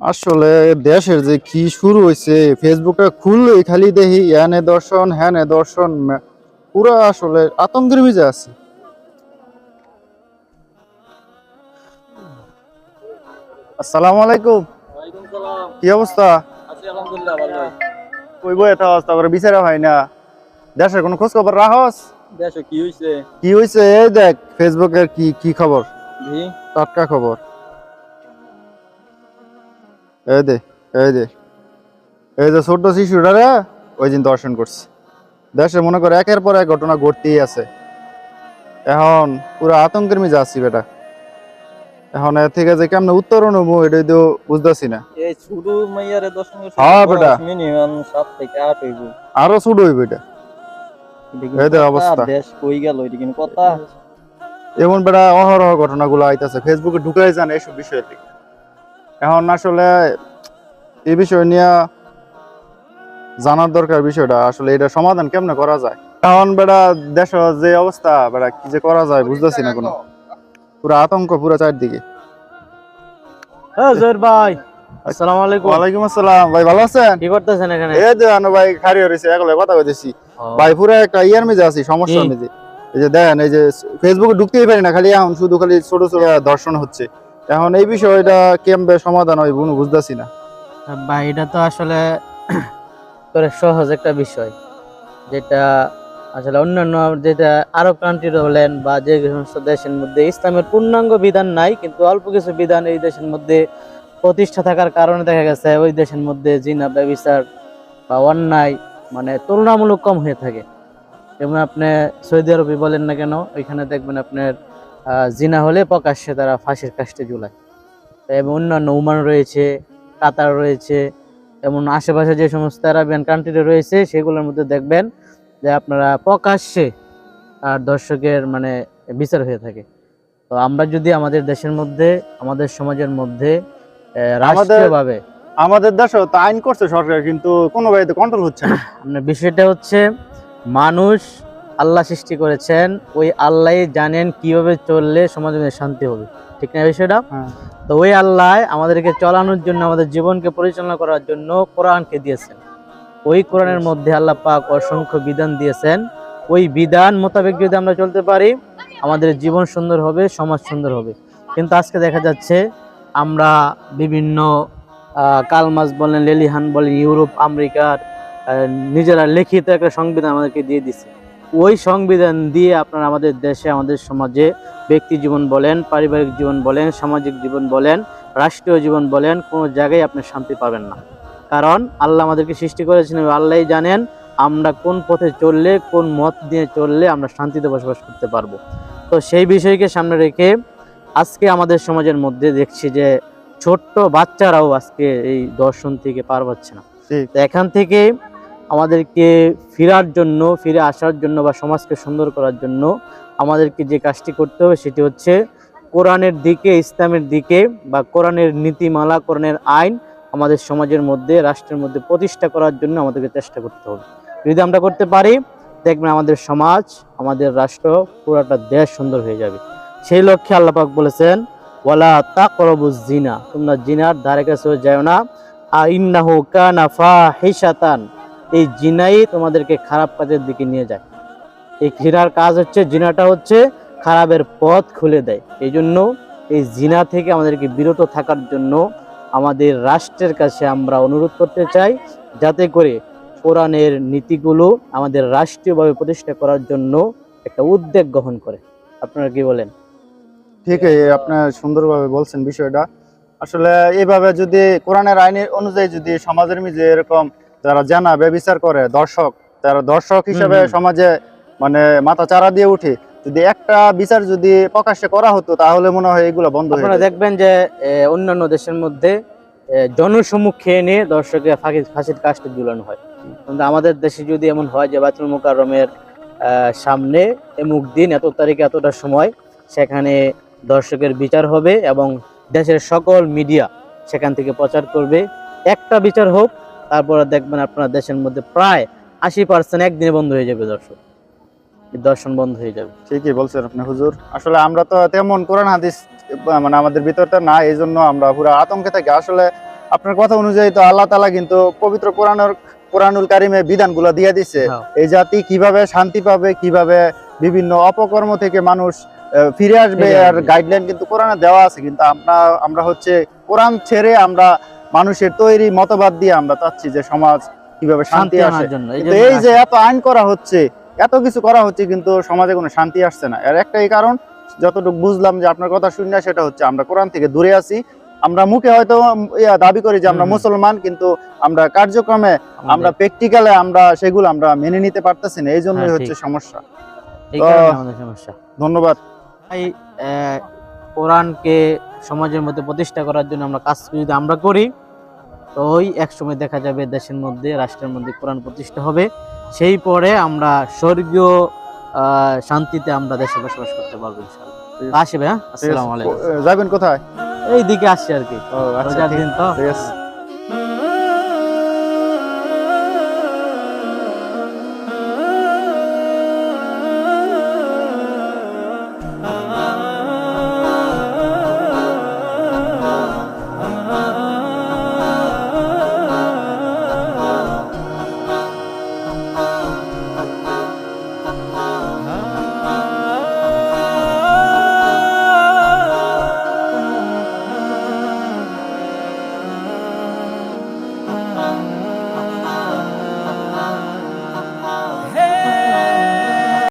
আসলে দেশের যে কি শুরু হয়েছে ফেসবুকটা খুললে খালি দেখি হ্যানে দর্শন হ্যানে দর্শন পুরা আসলে আতঙ্কের ভিজে আছে। আসসালামু আলাইকুম। কি অবস্থা? কইব এটা অবস্থা করে বিচারা হয় না। দেশের কোনো খোঁজ খবর রাহস দেশে কি হইছে? কি হয়েছে এই দেখ ফেসবুকের কি কি খবর? টাটকা খবর। এই দে এই দে। এই যে ছোট্ট ওই দিন দর্শন করছে। দেশে মনে করে একের পর এক ঘটনা ঘটতেই আছে। এখন পুরো আতঙ্কের মিজে আছি বেটা। এখন এর থেকে যে কেমনে উত্তরণ হব এটাই তো বুঝতেছি না। এই মাইয়ারে হ্যাঁ, বেটা। মিনিমাম সাত থেকে আট হইব। আরও ছোট হইব এটা। এটা এই অবস্থা। দেশ কই গেল এটা কিন্তু কথা। এমন বেটা অহরহ ঘটনাগুলো আইতাছে। ফেসবুকে ঢুকাই যান এইসব বিষয়ের দিকে এখন আসলে এই বিষয় নিয়ে জানার দরকার বিষয়টা আসলে এটা সমাধান কেমনে করা যায়? এখন বেটা দেশ যে অবস্থা বেটা কি যে করা যায় বুঝতেছি না কোনো। পুরো আতঙ্ক পুরো চারদিকে। হ্যাঁ ভাই আসসালামু আলাইকুম। ওয়ালাইকুম আসসালাম। ভাই ভালো আছেন? কি করতেছেন এখানে? এই যে আনো ভাই খারি হয়েছে একলে কথা কইতেছি। ভাই পুরো একটা ইয়ার মেজে আছি? মেজে এই যে দেখেন এই যে ফেসবুকে ঢুকতেই পারি না খালি এখন শুধু খালি ছোট ছোট দর্শন হচ্ছে। এখন এই বিষয়টা কেমবে সমাধান হয় বুঝ- বুঝতেছি না। ভাই, এটা তো আসলে করে সহজ একটা বিষয়, যেটা আসলে অন্যান্য যেটা আরব কান্ট্রি বলেন বা যে সমস্ত দেশের মধ্যে ইসলামের পূর্ণাঙ্গ বিধান নাই, কিন্তু অল্প কিছু বিধান এই দেশের মধ্যে প্রতিষ্ঠা থাকার কারণে দেখা গেছে ওই দেশের মধ্যে জিনা, ব্যবিচার বা অন্যায় মানে তুলনামূলক কম হয়ে থাকে। যেমন আপনি সৌদি আরবে বলেন না কেন, ওইখানে দেখবেন আপনার জিনা হলে প্রকাশ্যে তারা ফাঁসির কাস্টে ঝুলায়। এবং অন্যান্য উমান রয়েছে কাতার রয়েছে এমন আশেপাশে যে সমস্ত আরাবিয়ান কান্ট্রি রয়েছে সেগুলোর মধ্যে দেখবেন যে আপনারা প্রকাশ্যে আর দর্শকের মানে বিচার হয়ে থাকে। তো আমরা যদি আমাদের দেশের মধ্যে আমাদের সমাজের মধ্যে রাষ্ট্রীয়ভাবে আমাদের দেশে তো আইন করছে সরকার কিন্তু কোনো বাড়িতে কন্ট্রোল হচ্ছে না। বিষয়টা হচ্ছে মানুষ আল্লাহ সৃষ্টি করেছেন ওই আল্লাহ জানেন কীভাবে চললে সমাজে শান্তি হবে। ঠিক না বিষয়টা? হ্যাঁ। তো ওই আল্লাহ আমাদেরকে চলানোর জন্য আমাদের জীবনকে পরিচালনা করার জন্য কোরআনকে দিয়েছেন। ওই কোরআনের মধ্যে আল্লাহ পাক অসংখ্য বিধান দিয়েছেন। ওই বিধান মোতাবেক যদি আমরা চলতে পারি আমাদের জীবন সুন্দর হবে সমাজ সুন্দর হবে। কিন্তু আজকে দেখা যাচ্ছে আমরা বিভিন্ন কালমাস বলেন লেলিহান বলেন ইউরোপ আমেরিকার নিজেরা লিখিত একটা সংবিধান আমাদেরকে দিয়ে দিছে। ওই সংবিধান দিয়ে আপনারা আমাদের দেশে আমাদের সমাজে ব্যক্তি জীবন বলেন পারিবারিক জীবন বলেন সামাজিক জীবন বলেন রাষ্ট্রীয় জীবন বলেন কোনো জায়গায় আপনি শান্তি পাবেন না। কারণ আল্লাহ আমাদেরকে সৃষ্টি করেছেন এবং আল্লাহই জানেন আমরা কোন পথে চললে কোন মত দিয়ে চললে আমরা শান্তিতে বসবাস করতে পারব। তো সেই বিষয়কে সামনে রেখে আজকে আমাদের সমাজের মধ্যে দেখছি যে ছোট্ট বাচ্চারাও আজকে এই দর্শন থেকে পার পাচ্ছে না। তো এখান থেকে আমাদেরকে ফেরার জন্য, ফিরে আসার জন্য বা সমাজকে সুন্দর করার জন্য আমাদেরকে যে কাজটি করতে হবে সেটি হচ্ছে কোরআনের দিকে, ইসলামের দিকে বা কোরআনের নীতিমালা, কোরআনের আইন আমাদের সমাজের মধ্যে, রাষ্ট্রের মধ্যে প্রতিষ্ঠা করার জন্য আমাদেরকে চেষ্টা করতে হবে। যদি আমরা করতে পারি, দেখবেন আমাদের সমাজ, আমাদের রাষ্ট্র পুরাটা দেশ সুন্দর হয়ে যাবে। সেই লক্ষ্যে আল্লাহ পাক বলেছেন, ওয়ালা তাকরাবুজ জিনা তোমরা জিনার ধারে কাছেও যাও না। আ ইন্নাহু কানা ফাহিশাতান। এই জিনাই তোমাদেরকে খারাপ কাজের দিকে নিয়ে যায়। এই জিনার কাজ হচ্ছে, জিনাটা হচ্ছে খারাপের পথ খুলে দেয়। এই জন্য এই জিনা থেকে আমাদেরকে বিরত থাকার জন্য আমাদের রাষ্ট্রের কাছে আমরা অনুরোধ করতে চাই, যাতে করে কোরআনের নীতিগুলো আমাদের রাষ্ট্রীয়ভাবে প্রতিষ্ঠা করার জন্য একটা উদ্যোগ গ্রহণ করে। আপনারা কি বলেন? ঠিকই আপনার সুন্দরভাবে বলছেন বিষয়টা। আসলে এইভাবে যদি কোরআনের আইনের অনুযায়ী যদি সমাজের মিজে এরকম যারা জানা ব্যবিচার করে দর্শক। তারা দর্শক হিসেবে সমাজে মানে মাথা চারা দিয়ে উঠে। যদি একটা বিচার যদি প্রকাশ্যে করা হতো তাহলে মনে হয় এগুলো বন্ধ আপনারা দেখবেন যে অন্যান্য দেশের মধ্যে জনসম্মুখে এনে দর্শকের ফাঁকি ফাঁসির কাজটা ঝুলানো হয়। কিন্তু আমাদের দেশে যদি এমন হয় যে বাতুল মোকাররমের আহ, সামনে এমুক দিন এত তারিখে এতটা সময় সেখানে দর্শকের বিচার হবে এবং দেশের সকল মিডিয়া সেখান থেকে প্রচার করবে। একটা বিচার হোক তারপরে দেখবেন আপনার দেশের মধ্যে প্রায় আশি পার্সেন্ট একদিনে বন্ধ হয়ে যাবে দর্শক। দর্শন বন্ধ হয়ে যাবে। ঠিকই বলছেন আপনি হুজুর। আসলে আমরা তো তেমন কোরআন হাদিস মানে আমাদের ভিতরটা না এই জন্য আমরা পুরো আতঙ্কে থাকি। আসলে আপনার কথা অনুযায়ী তো আল্লাহ তালা কিন্তু পবিত্র কোরআনের কোরআনুল কারিমে বিধানগুলো দিয়ে দিছে হ্যাঁ। এই জাতি কীভাবে শান্তি পাবে কীভাবে বিভিন্ন অপকর্ম থেকে মানুষ ফিরে আসবে আর। গাইডলাইন কিন্তু কোরআনে দেওয়া আছে। কিন্তু আমরা আমরা হচ্ছে কোরআন ছেড়ে আমরা মানুষের তৈরি মতবাদ দিয়ে আমরা চাচ্ছি যে সমাজ কীভাবে শান্তি শান্তি আসে। জন্য এই যে এত আইন করা হচ্ছে এত কিছু করা হচ্ছে কিন্তু সমাজে কোনো শান্তি আসছে না। এর একটাই কারণ যতটুকু বুঝলাম যে আপনার কথা শুনে সেটা হচ্ছে আমরা কোরআন থেকে দূরে আছি। আমরা মুখে হয়তো দাবি করি যে আমরা। মুসলমান কিন্তু আমরা কার্যক্রমে আমরা প্র্যাকটিক্যালে আমরা সেগুলো আমরা মেনে নিতে পারতেছি না। এই জন্যই হ্যাঁ, হচ্ছে সমস্যা। ধন্যবাদ। কোরআনকে সমাজের মধ্যে প্রতিষ্ঠা করার জন্য আমরা কাজ যদি আমরা করি তো ওই এক সময় দেখা যাবে দেশের মধ্যে রাষ্ট্রের মধ্যে কোরআন প্রতিষ্ঠা হবে। সেই পরে আমরা স্বর্গীয় শান্তিতে আমরা দেশে বসবাস করতে পারব আসবে হ্যাঁ আসসালামু আলাইকুম। যাবেন কোথায়? এইদিকে আসছি আর কি। আচ্ছা রোজার দিন তো।